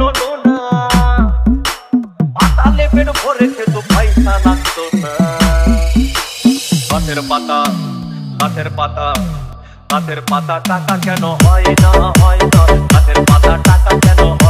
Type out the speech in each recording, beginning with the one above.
নোনা পাতালে পেট ভরে পয়সা পাতা গাছের পাতা টাকা কেন হয় না হয় না। গাছের পাতা টাকা কেন হয়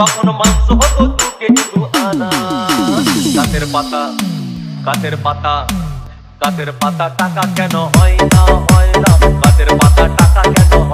তখন মাংস হতো দু শুধু আনা। গাছের পাতা গাছের পাতা গাছের পাতা টাকা কেন হয় না হয় না? গাছের পাতা টাকা কেন হয়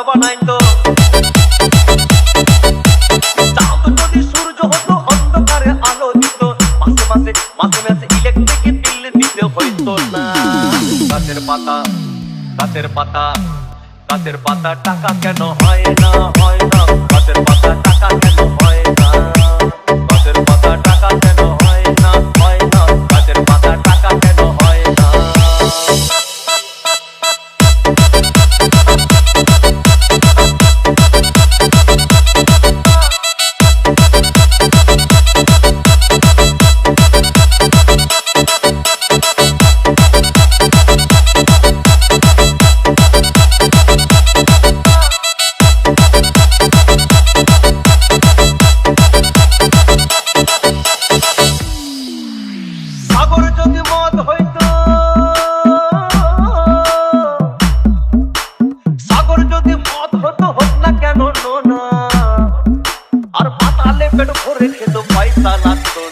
ঘর বানাইতো চাঁদ যদি সূর্য হতো, অন্ধকারে আলো পাতা টাকা কেন হয় না হয় না। গাছের পাতা টাকা কেন যদি মদ হতো হোক না কেন নোনা আর পাতালে পেট ভরে খেত পয়সা লাগতো